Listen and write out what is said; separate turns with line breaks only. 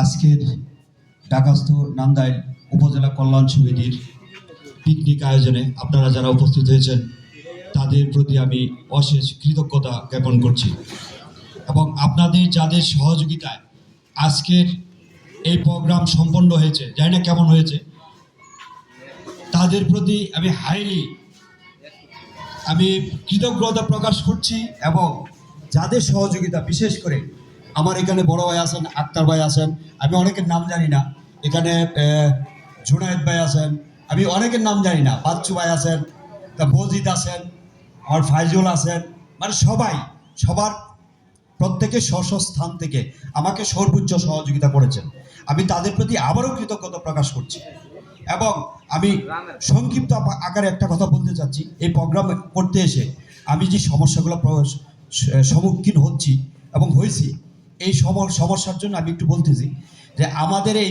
আজকের ঢাকাস্থ নান্দাইল উপজেলা কল্যাণ সমিতির পিকনিক আয়োজনে আপনারা যারা উপস্থিত হয়েছেন, তাদের প্রতি আমি অশেষ কৃতজ্ঞতা জ্ঞাপন করছি। এবং আপনাদের যাদের সহযোগিতায় আজকের এই প্রোগ্রাম সম্পন্ন হয়েছে, জানি না কেমন হয়েছে, তাদের প্রতি আমি হাইলি আমি কৃতজ্ঞতা প্রকাশ করছি এবং যাদের সহযোগিতা, বিশেষ করে আমার এখানে বড় ভাই আছেন, আক্তার ভাই আছেন, আমি অনেকের নাম জানি না। এখানে জুনায়েদ ভাই আছেন, আমি অনেকের নাম জানি না। বাচ্চু ভাই আছেন, তা মজিদ আছেন, আমার ফাইজুল আছেন মানে সবাই, সবার প্রত্যেকে স্ব স্থান থেকে আমাকে সর্বোচ্চ সহযোগিতা করেছেন। আমি তাদের প্রতি আবারও কৃতজ্ঞতা প্রকাশ করছি। এবং আমি সংক্ষিপ্ত আকারে একটা কথা বলতে চাচ্ছি। এই প্রোগ্রাম করতে এসে আমি যে সমস্যাগুলো সম্মুখীন হচ্ছি এবং হয়েছি এই সমস্যার জন্য আমি একটু বলতেছি যে আমাদের এই